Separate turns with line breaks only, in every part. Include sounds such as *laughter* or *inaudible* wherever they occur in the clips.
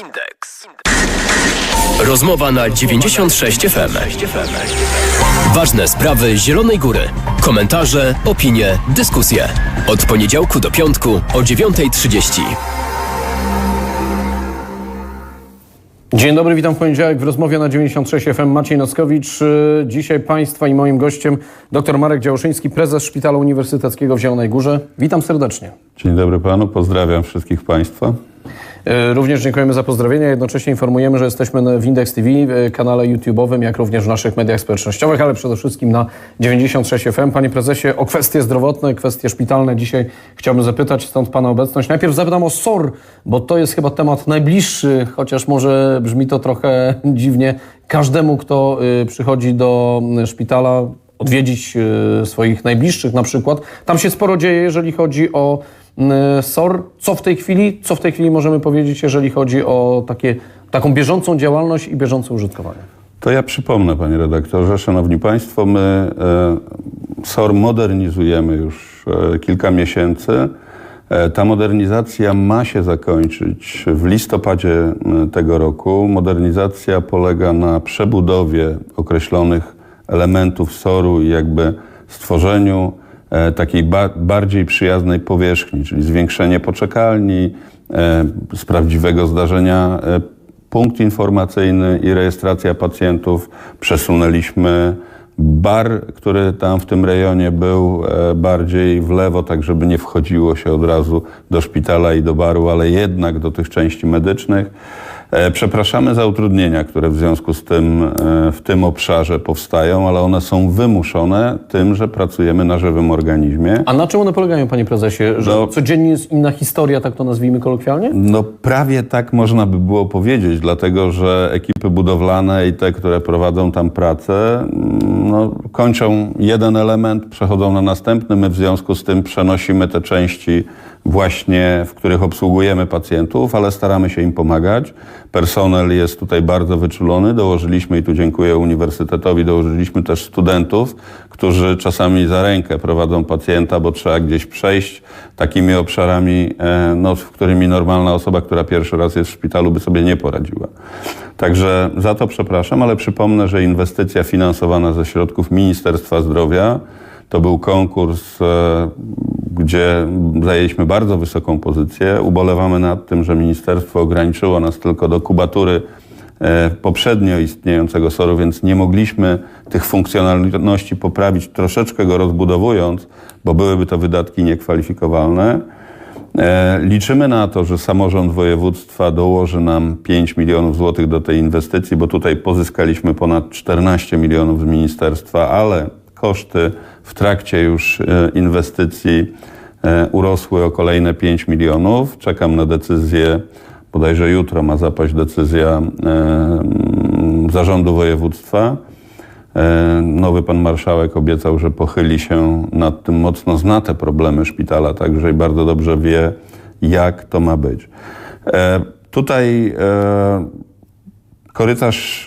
Index. Rozmowa na 96 FM. Ważne sprawy Zielonej Góry. Komentarze, opinie, dyskusje. Od poniedziałku do piątku o 9.30.
Dzień dobry, witam w poniedziałek w rozmowie na 96 FM. Maciej Noskowicz. Y, Dzisiaj Państwa i moim gościem dr Marek Działoszyński, prezes Szpitala Uniwersyteckiego w Zielonej Górze. Witam serdecznie.
Dzień dobry panu, pozdrawiam wszystkich państwa.
Y, Również dziękujemy za pozdrowienia. Jednocześnie informujemy, że jesteśmy w Index TV, y, kanale YouTube'owym, jak również w naszych mediach społecznościowych, ale przede wszystkim na 96 FM. Panie prezesie, o kwestie zdrowotne, kwestie szpitalne dzisiaj chciałbym zapytać, stąd pana obecność. Najpierw zapytam o SOR, bo to jest chyba temat najbliższy, chociaż może brzmi to trochę *laughs* dziwnie, każdemu, kto y, przychodzi do y, szpitala odwiedzić y, swoich najbliższych na przykład. Tam się sporo dzieje, jeżeli chodzi o SOR. Co w tej chwili, co w tej chwili możemy powiedzieć, jeżeli chodzi o takie, taką bieżącą działalność i bieżące użytkowanie?
To ja przypomnę, panie redaktorze, szanowni państwo, my e, SOR modernizujemy już e, kilka miesięcy. E, ta modernizacja ma się zakończyć w listopadzie tego roku. Modernizacja polega na przebudowie określonych elementów SOR-u i jakby stworzeniu takiej ba bardziej przyjaznej powierzchni, czyli zwiększenie poczekalni, e, z prawdziwego zdarzenia e, punkt informacyjny i rejestracja pacjentów. Przesunęliśmy bar, który tam w tym rejonie był e, bardziej w lewo, tak żeby nie wchodziło się od razu do szpitala i do baru, ale jednak do tych części medycznych. E, Przepraszamy za utrudnienia, które w związku z tym e, w tym obszarze powstają, ale one są wymuszone tym, że pracujemy na żywym organizmie.
A na czym one polegają, panie prezesie? Że
No.
codziennie jest inna historia, tak to nazwijmy kolokwialnie?
No prawie tak można by było powiedzieć, dlatego że ekipy budowlane i te, które prowadzą tam pracę, mm, no, kończą jeden element, przechodzą na następny. My w związku z tym przenosimy te części właśnie, w których obsługujemy pacjentów, ale staramy się im pomagać. Personel jest tutaj bardzo wyczulony. Dołożyliśmy, i tu dziękuję Uniwersytetowi, dołożyliśmy też studentów, którzy czasami za rękę prowadzą pacjenta, bo trzeba gdzieś przejść takimi obszarami, e, no, w którymi normalna osoba, która pierwszy raz jest w szpitalu, by sobie nie poradziła. Także za to przepraszam, ale przypomnę, że inwestycja finansowana ze środków Ministerstwa Zdrowia to był konkurs, e, gdzie zajęliśmy bardzo wysoką pozycję. Ubolewamy nad tym, że ministerstwo ograniczyło nas tylko do kubatury e, poprzednio istniejącego SOR-u, więc nie mogliśmy tych funkcjonalności poprawić, troszeczkę go rozbudowując, bo byłyby to wydatki niekwalifikowalne. E, Liczymy na to, że samorząd województwa dołoży nam 5 milionów złotych do tej inwestycji, bo tutaj pozyskaliśmy ponad 14 milionów z ministerstwa, ale koszty w trakcie już e, inwestycji e, urosły o kolejne 5 milionów. Czekam na decyzję, bodajże jutro ma zapaść decyzja e, mm, zarządu województwa. Nowy pan marszałek obiecał, że pochyli się nad tym mocno, zna te problemy szpitala także i bardzo dobrze wie, jak to ma być. Tutaj korytarz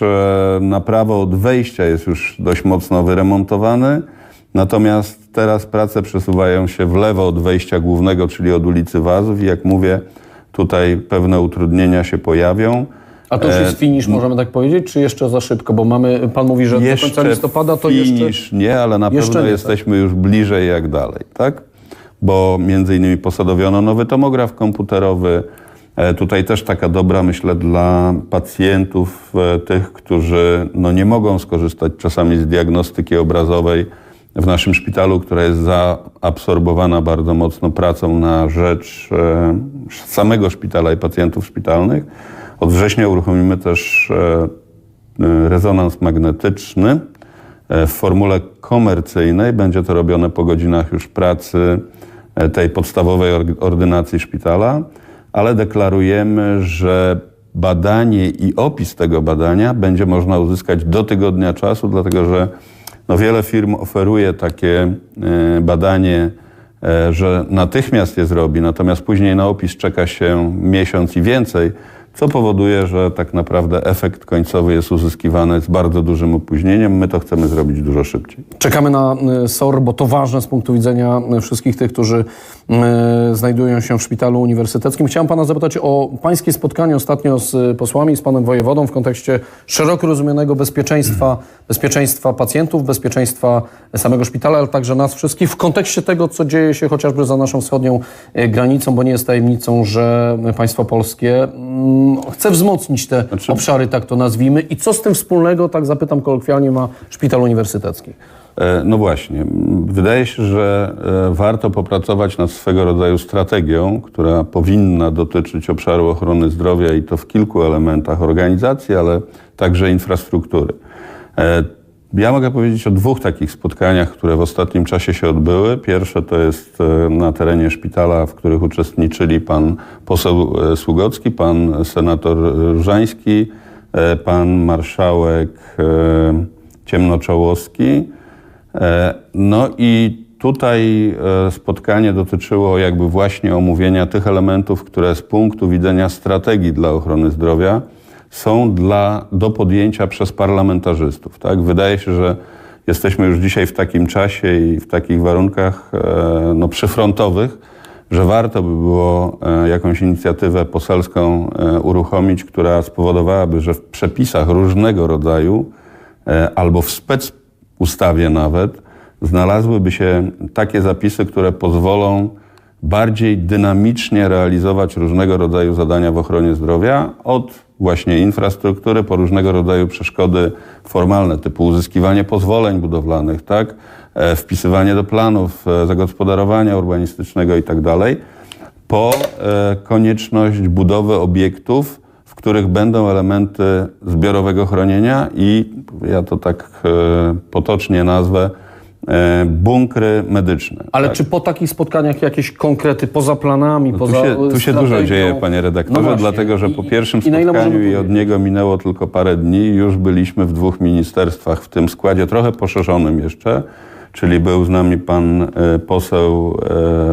na prawo od wejścia jest już dość mocno wyremontowany, natomiast teraz prace przesuwają się w lewo od wejścia głównego, czyli od ulicy Wazów i jak mówię, tutaj pewne utrudnienia się pojawią.
A to już jest finish, możemy tak powiedzieć, czy jeszcze za szybko? Bo mamy, pan mówi, że do końca listopada to
finish
jeszcze...
nie, ale na pewno
nie,
jesteśmy już bliżej jak dalej, tak? Bo między innymi posadowiono nowy tomograf komputerowy. E, Tutaj też taka dobra, myślę, dla pacjentów, e, tych, którzy no, nie mogą skorzystać czasami z diagnostyki obrazowej w naszym szpitalu, która jest zaabsorbowana bardzo mocno pracą na rzecz e, samego szpitala i pacjentów szpitalnych. Od września uruchomimy też e, e, rezonans magnetyczny w formule komercyjnej. Będzie to robione po godzinach już pracy tej podstawowej or- ordynacji szpitala, ale deklarujemy, że badanie i opis tego badania będzie można uzyskać do tygodnia czasu, dlatego że no wiele firm oferuje takie e, badanie, e, że natychmiast je zrobi, natomiast później na opis czeka się miesiąc i więcej, co powoduje, że tak naprawdę efekt końcowy jest uzyskiwany z bardzo dużym opóźnieniem. My to chcemy zrobić dużo szybciej.
Czekamy na y, SOR, bo to ważne z punktu widzenia wszystkich tych, którzy znajdują się w szpitalu uniwersyteckim. Chciałem pana zapytać o pańskie spotkanie ostatnio z y, posłami, z panem wojewodą w kontekście szeroko rozumianego bezpieczeństwa, bezpieczeństwa pacjentów, bezpieczeństwa samego szpitala, ale także nas wszystkich w kontekście tego, co dzieje się chociażby za naszą wschodnią y, granicą, bo nie jest tajemnicą, że państwo polskie mm, chce wzmocnić te obszary, tak to nazwijmy. I co z tym wspólnego, tak zapytam kolokwialnie, ma szpital uniwersytecki?
E, No właśnie. Wydaje się, że e, warto popracować nad swego rodzaju strategią, która powinna dotyczyć obszaru ochrony zdrowia i to w kilku elementach organizacji, ale także infrastruktury. E, Ja mogę powiedzieć o dwóch takich spotkaniach, które w ostatnim czasie się odbyły. Pierwsze to jest na terenie szpitala, w których uczestniczyli pan poseł Sługocki, pan senator Różański, pan marszałek Ciemnoczołowski. E, No i tutaj e, spotkanie dotyczyło jakby właśnie omówienia tych elementów, które z punktu widzenia strategii dla ochrony zdrowia są dla, do podjęcia przez parlamentarzystów. Tak? Wydaje się, że jesteśmy już dzisiaj w takim czasie i w takich warunkach e, no, przyfrontowych, że warto by było jakąś inicjatywę poselską uruchomić, która spowodowałaby, że w przepisach różnego rodzaju albo w spec ustawie nawet znalazłyby się takie zapisy, które pozwolą bardziej dynamicznie realizować różnego rodzaju zadania w ochronie zdrowia, od właśnie infrastruktury po różnego rodzaju przeszkody formalne, typu uzyskiwanie pozwoleń budowlanych, tak? E, wpisywanie do planów e, zagospodarowania urbanistycznego i tak po e, konieczność budowy obiektów, których będą elementy zbiorowego chronienia i ja to tak e, potocznie nazwę e, bunkry medyczne.
Ale czy po takich spotkaniach jakieś konkrety poza planami,
Tak. No Tu
poza
się, tu się
strategią?
dużo dzieje, panie redaktorze,
No
dlatego że po
I-
pierwszym
i
spotkaniu
możemy
i od niego minęło tylko parę dni, już byliśmy w dwóch ministerstwach w tym składzie, trochę poszerzonym jeszcze, czyli był z nami pan e, poseł,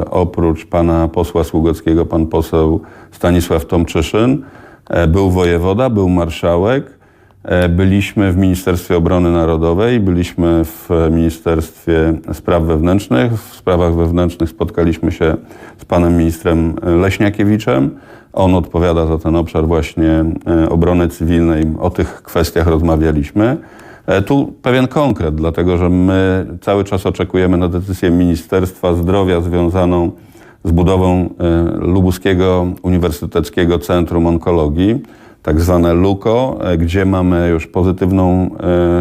e, oprócz pana posła Sługockiego, pan poseł Stanisław Tomczyszyn, e, był wojewoda, był marszałek, E, Byliśmy w Ministerstwie Obrony Narodowej, byliśmy w Ministerstwie Spraw Wewnętrznych. W sprawach wewnętrznych spotkaliśmy się z panem ministrem Leśniakiewiczem. On odpowiada za ten obszar właśnie e, obrony cywilnej. O tych kwestiach rozmawialiśmy. E, Tu pewien konkret, dlatego że my cały czas oczekujemy na decyzję Ministerstwa Zdrowia związaną z budową e, Lubuskiego Uniwersyteckiego Centrum Onkologii, tak zwane LUKO, e, gdzie mamy już pozytywną,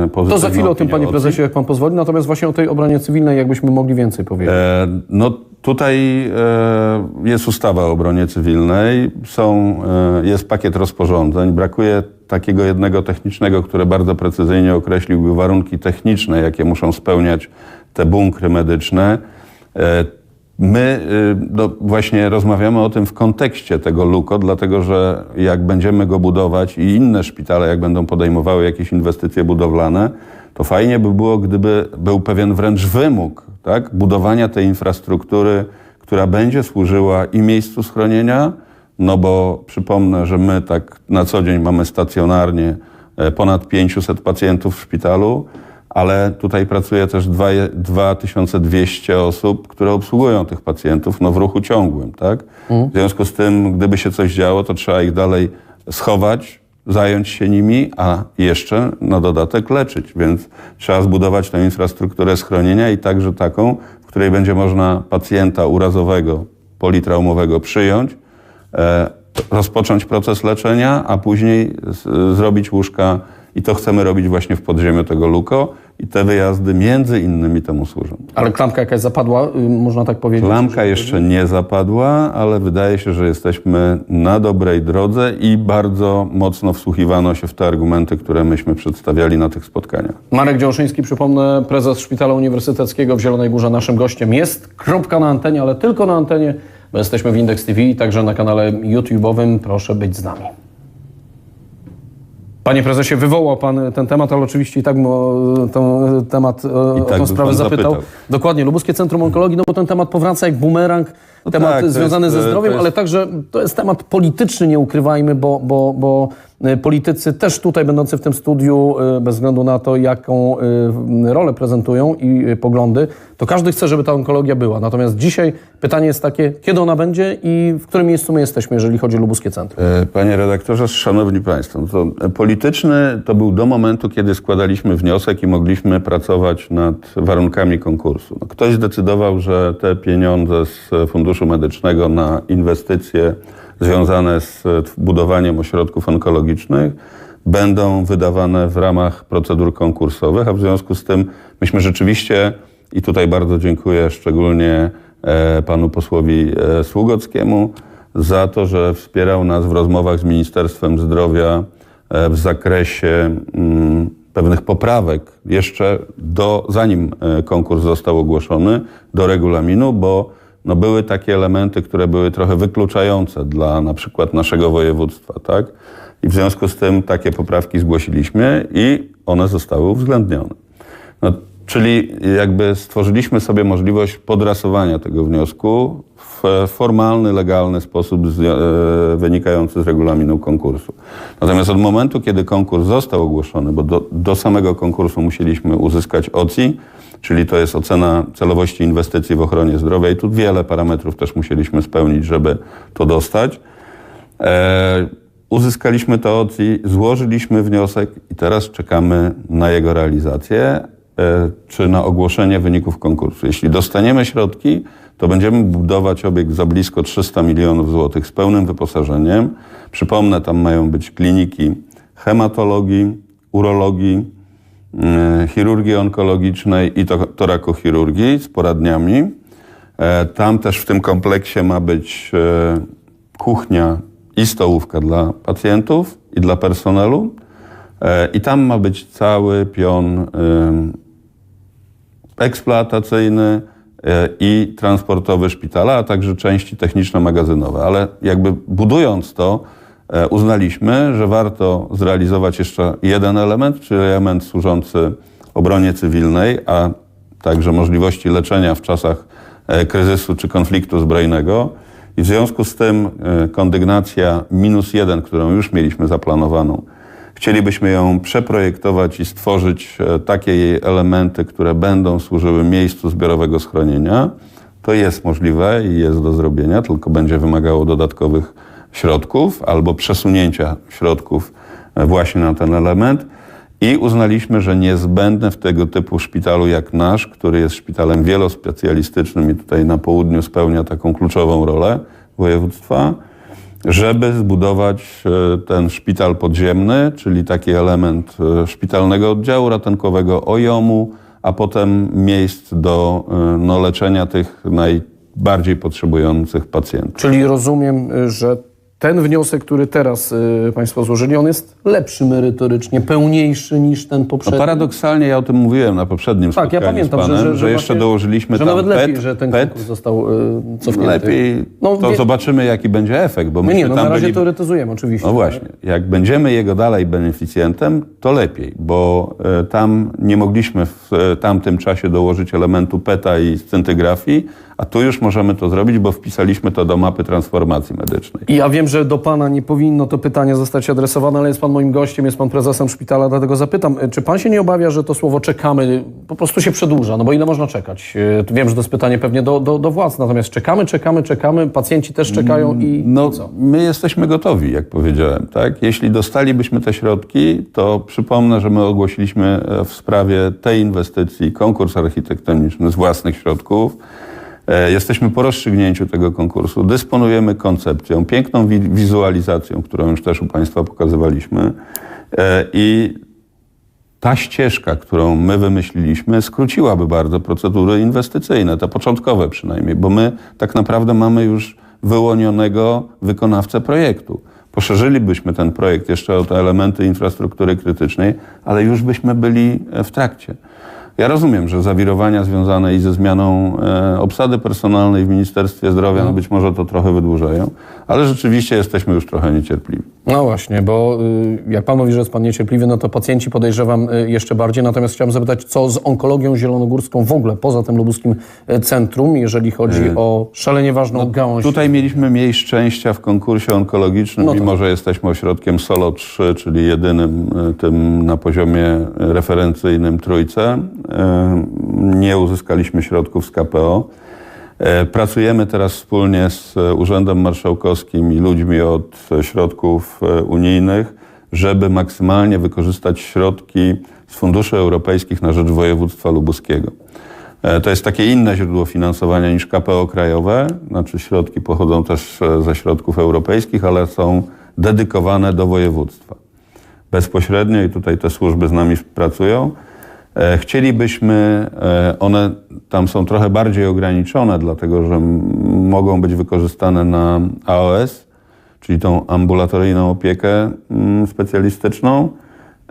e, pozytywną
To za chwilę o tym, panie prezesie, jak pan pozwoli. Natomiast właśnie o tej obronie cywilnej, jakbyśmy mogli więcej powiedzieć.
E, No tutaj e, jest ustawa o obronie cywilnej, są, e, jest pakiet rozporządzeń. Brakuje takiego jednego technicznego, które bardzo precyzyjnie określiłby warunki techniczne, jakie muszą spełniać te bunkry medyczne. My y, no, właśnie rozmawiamy o tym w kontekście tego LUKO, dlatego że jak będziemy go budować i inne szpitale, jak będą podejmowały jakieś inwestycje budowlane, to fajnie by było, gdyby był pewien wręcz wymóg tak, budowania tej infrastruktury, która będzie służyła i miejscu schronienia, no bo przypomnę, że my tak na co dzień mamy stacjonarnie e, ponad 500 pacjentów w szpitalu, ale tutaj pracuje też dwa- 2200 osób, które obsługują tych pacjentów no, w ruchu ciągłym. Tak? W związku z tym, gdyby się coś działo, to trzeba ich dalej schować, zająć się nimi, a jeszcze na dodatek leczyć. Więc trzeba zbudować tę infrastrukturę schronienia i także taką, w której będzie można pacjenta urazowego, politraumowego przyjąć, e, rozpocząć proces leczenia, a później z, zrobić łóżka i to chcemy robić właśnie w podziemiu tego LUKO i te wyjazdy między innymi temu służą.
Ale klamka jakaś zapadła, y, można tak powiedzieć.
Klamka jeszcze nie zapadła, ale wydaje się, że jesteśmy na dobrej drodze i bardzo mocno wsłuchiwano się w te argumenty, które myśmy przedstawiali na tych spotkaniach.
Marek Działoszyński, przypomnę, prezes Szpitala Uniwersyteckiego w Zielonej Górze naszym gościem jest. Kropka na antenie, ale tylko na antenie, bo jesteśmy w Index TV i także na kanale YouTube'owym. Proszę być z nami. Panie prezesie, wywołał pan ten temat, ale oczywiście i tak mo, ten temat, e, o
tak by
sprawę zapytał.
zapytał.
Dokładnie, Lubuskie Centrum Onkologii, no bo ten temat powraca jak bumerang, temat
tak,
związany
jest,
ze
e,
zdrowiem,
jest-
ale także to jest temat polityczny, nie ukrywajmy, bo, bo, bo e, politycy też tutaj będący w tym studiu, e, bez względu na to, jaką rolę prezentują i poglądy, to każdy chce, żeby ta onkologia była. Natomiast dzisiaj pytanie jest takie, kiedy ona będzie i w którym miejscu my jesteśmy, jeżeli chodzi o Lubuskie Centrum.
Panie redaktorze, szanowni państwo, no to polityczny to był do momentu, kiedy składaliśmy wniosek i mogliśmy pracować nad warunkami konkursu. No, ktoś zdecydował, że te pieniądze z e, Funduszu Medycznego na inwestycje związane z e, budowaniem ośrodków onkologicznych będą wydawane w ramach procedur konkursowych, a w związku z tym myśmy rzeczywiście, i tutaj bardzo dziękuję szczególnie e, panu posłowi e, Sługockiemu, za to, że wspierał nas w rozmowach z Ministerstwem Zdrowia w zakresie mm, pewnych poprawek jeszcze do, zanim konkurs został ogłoszony, do regulaminu, bo no, były takie elementy, które były trochę wykluczające dla na przykład naszego województwa, tak? I w związku z tym takie poprawki zgłosiliśmy i one zostały uwzględnione. No, czyli jakby stworzyliśmy sobie możliwość podrasowania tego wniosku w formalny, legalny sposób z, e, wynikający z regulaminu konkursu. Natomiast od momentu, kiedy konkurs został ogłoszony, bo do, do samego konkursu musieliśmy uzyskać OCI, czyli to jest ocena celowości inwestycji w ochronie zdrowia i tu wiele parametrów też musieliśmy spełnić, żeby to dostać. E, uzyskaliśmy to OCI, złożyliśmy wniosek i teraz czekamy na jego realizację czy na ogłoszenie wyników konkursu. Jeśli dostaniemy środki, to będziemy budować obiekt za blisko 300 milionów złotych z pełnym wyposażeniem. Przypomnę, tam mają być kliniki hematologii, urologii, e, chirurgii onkologicznej i to- torakochirurgii z poradniami. E, Tam też w tym kompleksie ma być e, kuchnia i stołówka dla pacjentów i dla personelu. E, I tam ma być cały pion eksploatacyjny e, i transportowy szpitala, a także części techniczno-magazynowe. Ale jakby budując to, e, uznaliśmy, że warto zrealizować jeszcze jeden element, czyli element służący obronie cywilnej, a także możliwości leczenia w czasach e, kryzysu czy konfliktu zbrojnego. I w związku z tym kondygnacja minus jeden, którą już mieliśmy zaplanowaną, Chcielibyśmy ją przeprojektować i stworzyć e, takie jej elementy, które będą służyły miejscu zbiorowego schronienia. To jest możliwe i jest do zrobienia, tylko będzie wymagało dodatkowych środków albo przesunięcia środków e, właśnie na ten element. I uznaliśmy, że niezbędne w tego typu szpitalu jak nasz, który jest szpitalem wielospecjalistycznym i tutaj na południu spełnia taką kluczową rolę województwa, żeby zbudować e, ten szpital podziemny, czyli taki element e, szpitalnego oddziału ratunkowego OJOM-u, a potem miejsc do e, no, leczenia tych najbardziej potrzebujących pacjentów.
Czyli rozumiem, że ten wniosek, który teraz y, Państwo złożyli, on jest lepszy merytorycznie, pełniejszy niż ten
No,
poprzedni.
paradoksalnie ja o tym mówiłem na poprzednim
tak, ja
spotkaniu
pamiętam,
z panem,
że, że, że
jeszcze
właśnie-
dołożyliśmy
że
tam
nawet lepiej,
PET,
że ten
PET,
konkurs został y, cofnięty.
lepiej,
No,
to
wie-
zobaczymy jaki będzie efekt, bo
No
myśmy
nie, no
tam
na razie
byli...
teoretyzujemy oczywiście.
No właśnie, jak będziemy jego dalej beneficjentem, to lepiej, bo e, tam nie mogliśmy w e, tamtym czasie dołożyć elementu PETA i scintygrafii, a tu już możemy to zrobić, bo wpisaliśmy to do mapy transformacji medycznej.
I ja wiem, że do Pana nie powinno to pytanie zostać adresowane, ale jest Pan moim gościem, jest Pan prezesem szpitala, dlatego zapytam, y, czy Pan się nie obawia, że to słowo czekamy po prostu się przedłuża? No bo ile można czekać? Y, Wiem, że to jest pytanie pewnie do, do, do władz, natomiast czekamy, czekamy, czekamy, pacjenci też czekają i
No,
co?
my jesteśmy gotowi, jak powiedziałem, tak? Jeśli dostalibyśmy te środki, to przypomnę, że my ogłosiliśmy e, w sprawie tej inwestycji konkurs architektoniczny z własnych środków. E, Jesteśmy po rozstrzygnięciu tego konkursu, dysponujemy koncepcją, piękną wi- wizualizacją, którą już też u Państwa pokazywaliśmy. E, I ta ścieżka, którą my wymyśliliśmy, skróciłaby bardzo procedury inwestycyjne, te początkowe przynajmniej, bo my tak naprawdę mamy już wyłonionego wykonawcę projektu. Poszerzylibyśmy ten projekt jeszcze o te elementy infrastruktury krytycznej, ale już byśmy byli e, w trakcie. Ja rozumiem, że zawirowania związane i ze zmianą e, obsady personalnej w Ministerstwie Zdrowia, no być może to trochę wydłużają, ale rzeczywiście jesteśmy już trochę niecierpliwi.
No właśnie, bo y, jak pan mówi, że jest pan niecierpliwy, no to pacjenci podejrzewam y, jeszcze bardziej. Natomiast chciałem zapytać, co z onkologią zielonogórską w ogóle, poza tym lubuskim y, centrum, jeżeli chodzi o szalenie ważną gałąź.
Tutaj mieliśmy mniej szczęścia w konkursie onkologicznym,
No tak.
mimo że jesteśmy ośrodkiem SOLO 3, czyli jedynym e, tym na poziomie referencyjnym trójce. E, Nie uzyskaliśmy środków z KPO. E, Pracujemy teraz wspólnie z e, Urzędem Marszałkowskim i ludźmi od środków unijnych, żeby maksymalnie wykorzystać środki z funduszy europejskich na rzecz województwa lubuskiego. To jest takie inne źródło finansowania niż KPO krajowe, znaczy środki pochodzą też ze środków europejskich, ale są dedykowane do województwa bezpośrednio i tutaj te służby z nami pracują. E, Chcielibyśmy, e, one tam są trochę bardziej ograniczone, dlatego że mogą być wykorzystane na AOS, czyli tą ambulatoryjną opiekę specjalistyczną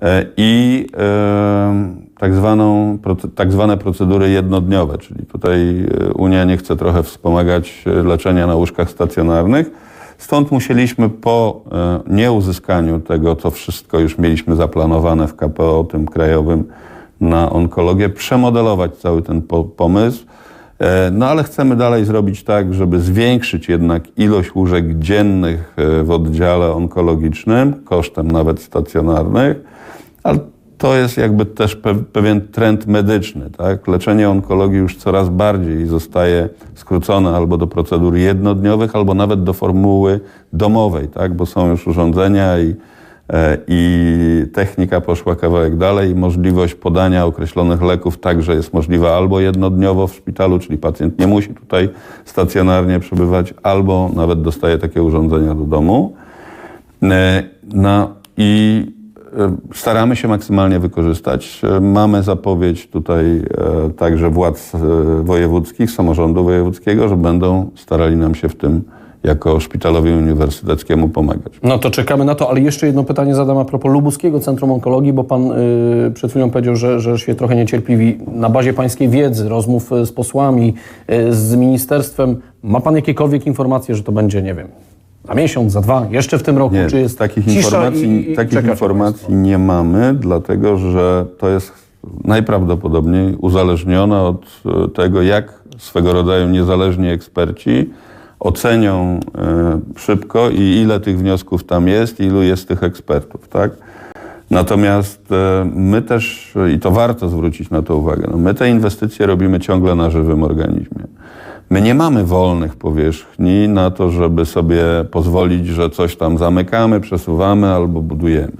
e, i tak, zwaną, tak zwane procedury jednodniowe, czyli tutaj Unia nie chce trochę wspomagać leczenia na łóżkach stacjonarnych. Stąd musieliśmy po nieuzyskaniu tego, co wszystko już mieliśmy zaplanowane w KPO, tym krajowym, na onkologię, przemodelować cały ten po- pomysł. E, No ale chcemy dalej zrobić tak, żeby zwiększyć jednak ilość łóżek dziennych e, w oddziale onkologicznym, kosztem nawet stacjonarnych, ale to jest jakby też pe- pewien trend medyczny. Tak? Leczenie onkologii już coraz bardziej zostaje skrócone albo do procedur jednodniowych, albo nawet do formuły domowej, tak? bo są już urządzenia i, i technika poszła kawałek dalej możliwość podania określonych leków także jest możliwa albo jednodniowo w szpitalu, czyli pacjent nie musi tutaj stacjonarnie przebywać, albo nawet dostaje takie urządzenia do domu. E, No i e, staramy się maksymalnie wykorzystać. E, Mamy zapowiedź tutaj e, także władz e, wojewódzkich, samorządu wojewódzkiego, że będą starali nam się w tym jako szpitalowi uniwersyteckiemu pomagać.
No to czekamy na to, ale jeszcze jedno pytanie zadam a propos Lubuskiego Centrum Onkologii, bo pan y, przed chwilą powiedział, że, że się trochę niecierpliwi. Na bazie pańskiej wiedzy, rozmów y, z posłami, y, z ministerstwem, ma pan jakiekolwiek informacje, że to będzie, nie wiem, za miesiąc, za dwa, jeszcze w tym roku,
Nie,
czy jest
takich informacji,
i, i
takich informacji nie mamy, dlatego że to jest najprawdopodobniej uzależnione od tego, jak swego rodzaju niezależni eksperci ocenią e, szybko i ile tych wniosków tam jest, ilu jest tych ekspertów, tak? Natomiast e, my też, i to warto zwrócić na to uwagę, no my te inwestycje robimy ciągle na żywym organizmie. My nie mamy wolnych powierzchni na to, żeby sobie pozwolić, że coś tam zamykamy, przesuwamy albo budujemy.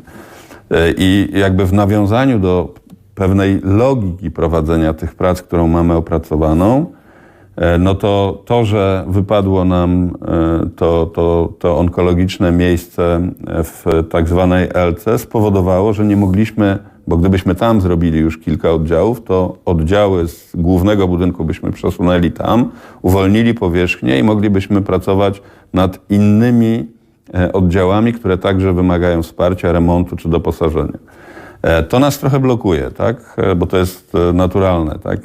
E, I jakby w nawiązaniu do pewnej logiki prowadzenia tych prac, którą mamy opracowaną, no to to, że wypadło nam e, to, to, to onkologiczne miejsce w tak zwanej LC spowodowało, że nie mogliśmy, bo gdybyśmy tam zrobili już kilka oddziałów, to oddziały z głównego budynku byśmy przesunęli tam, uwolnili powierzchnię i moglibyśmy pracować nad innymi e, oddziałami, które także wymagają wsparcia, remontu czy doposażenia. E, To nas trochę blokuje, tak? E, bo to jest e, naturalne. Tak?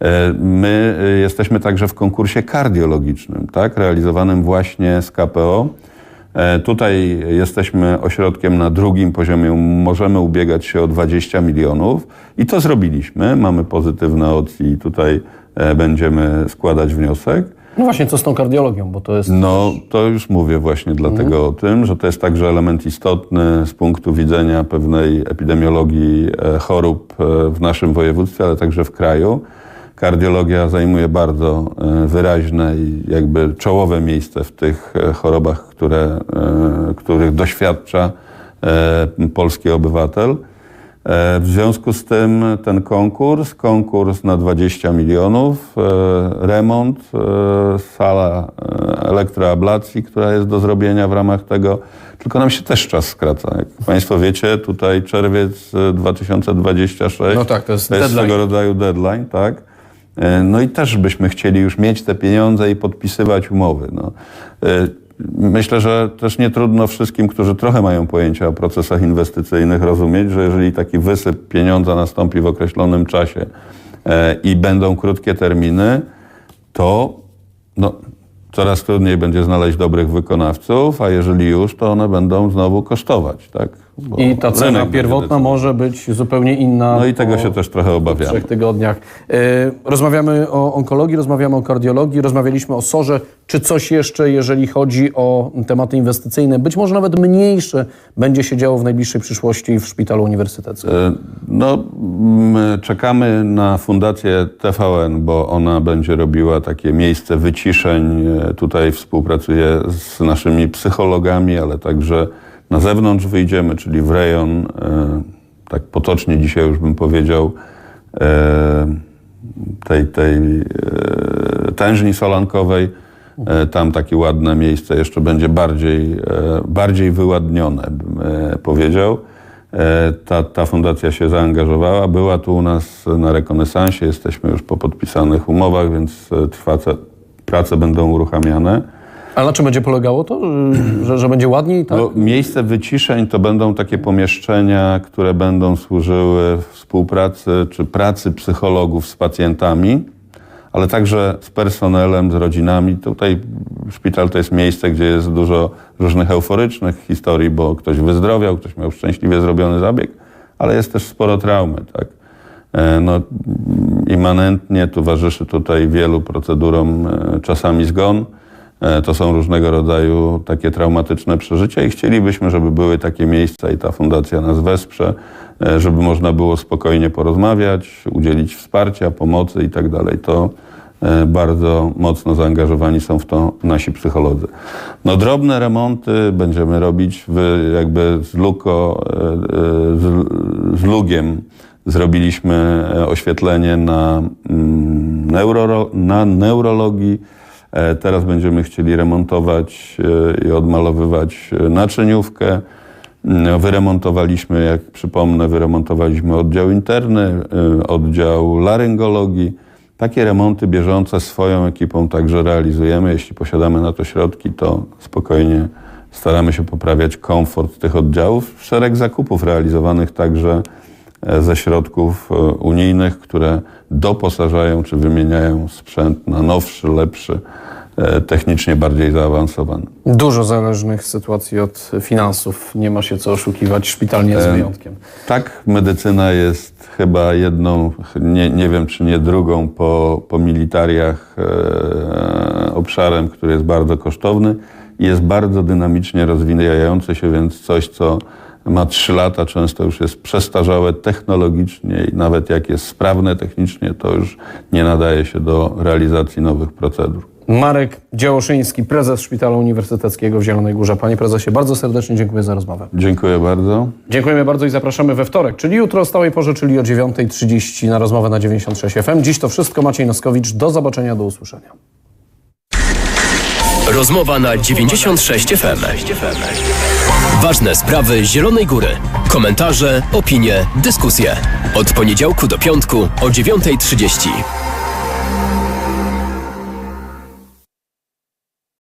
E, My e, jesteśmy także w konkursie kardiologicznym, tak? realizowanym właśnie z KPO. E, Tutaj jesteśmy ośrodkiem na drugim poziomie, możemy ubiegać się o 20 milionów i to zrobiliśmy. Mamy pozytywne opcje i tutaj będziemy składać wniosek.
No właśnie, co z tą kardiologią, bo to jest...
No, to już mówię właśnie dlatego o tym, że to jest także element istotny z punktu widzenia pewnej epidemiologii chorób w naszym województwie, ale także w kraju. Kardiologia zajmuje bardzo e, wyraźne i jakby czołowe miejsce w tych e, chorobach, które, e, których doświadcza polski obywatel. W związku z tym ten konkurs, konkurs na 20 milionów, remont, sala elektroablacji, która jest do zrobienia w ramach tego, tylko nam się też czas skraca. Jak Państwo wiecie, tutaj czerwiec e, 2026
No tak, to jest
to jest swego rodzaju deadline, tak? E, No i też byśmy chcieli już mieć te pieniądze i podpisywać umowy. No. E, Myślę, że też nie trudno wszystkim, którzy trochę mają pojęcia o procesach inwestycyjnych, rozumieć, że jeżeli taki wysyp pieniądza nastąpi w określonym czasie e, i będą krótkie terminy, to no, coraz trudniej będzie znaleźć dobrych wykonawców, a jeżeli już, to one będą znowu kosztować. Tak?
I ta cena pierwotna może być zupełnie inna.
No i tego się też trochę obawiamy.
trzech tygodniach. E, Rozmawiamy o onkologii, rozmawiamy o kardiologii, rozmawialiśmy o SOR-ze. Czy coś jeszcze, jeżeli chodzi o tematy inwestycyjne, być może nawet mniejsze, będzie się działo w najbliższej przyszłości w szpitalu uniwersyteckim?
E, No, my czekamy na fundację TVN, bo ona będzie robiła takie miejsce wyciszeń. E, Tutaj współpracuje z naszymi psychologami, ale także na zewnątrz wyjdziemy, czyli w rejon, e, tak potocznie dzisiaj już bym powiedział, e, tej, tej e, tężni solankowej. Tam takie ładne miejsce jeszcze będzie bardziej, bardziej wyładnione, bym powiedział. Ta, ta fundacja się zaangażowała, była tu u nas na rekonesansie, jesteśmy już po podpisanych umowach, więc trwa, prace będą uruchamiane.
A na czym będzie polegało to? Że, że będzie ładniej? Tak?
Miejsce wyciszeń to będą takie pomieszczenia, które będą służyły współpracy czy pracy psychologów z pacjentami, ale także z personelem, z rodzinami. Tutaj szpital to jest miejsce, gdzie jest dużo różnych euforycznych historii, bo ktoś wyzdrowiał, ktoś miał szczęśliwie zrobiony zabieg, ale jest też sporo traumy. Tak? E, No, immanentnie towarzyszy tutaj wielu procedurom e, czasami zgon. E, To są różnego rodzaju takie traumatyczne przeżycia i chcielibyśmy, żeby były takie miejsca i ta fundacja nas wesprze, e, żeby można było spokojnie porozmawiać, udzielić wsparcia, pomocy i tak. To e, bardzo mocno zaangażowani są w to nasi psycholodzy. No drobne remonty będziemy robić w, jakby z Luko, z, z Lugiem zrobiliśmy oświetlenie na, mm, neuro, na neurologii. E, Teraz będziemy chcieli remontować e, i odmalowywać e, naczyniówkę. Mm, Wyremontowaliśmy, jak przypomnę, wyremontowaliśmy oddział interny, oddział laryngologii. Takie remonty bieżące swoją ekipą także realizujemy. Jeśli posiadamy na to środki, to spokojnie staramy się poprawiać komfort tych oddziałów. Szereg zakupów realizowanych także ze środków e, unijnych, które doposażają czy wymieniają sprzęt na nowszy, lepszy, e, technicznie bardziej zaawansowany.
Dużo zależnych sytuacji od finansów. Nie ma się co oszukiwać. Szpital nie jest wyjątkiem.
Tak, medycyna jest chyba jedną, nie, nie wiem czy nie drugą po, po militariach e, obszarem, który jest bardzo kosztowny i jest bardzo dynamicznie rozwijający się, więc coś, co ma 3 lata, często już jest przestarzałe technologicznie i nawet jak jest sprawne technicznie, to już nie nadaje się do realizacji nowych procedur.
Marek Działoszyński, prezes Szpitala Uniwersyteckiego w Zielonej Górze. Panie prezesie, bardzo serdecznie dziękuję za rozmowę.
Dziękuję bardzo.
Dziękujemy bardzo i zapraszamy we wtorek, czyli jutro o stałej porze, czyli o 9.30 na rozmowę na 96 FM. Dziś to wszystko. Maciej Noskowicz. Do zobaczenia, do usłyszenia.
Rozmowa na 96 FM. Ważne sprawy Zielonej Góry. Komentarze, opinie, dyskusje. Od poniedziałku do piątku o 9.30.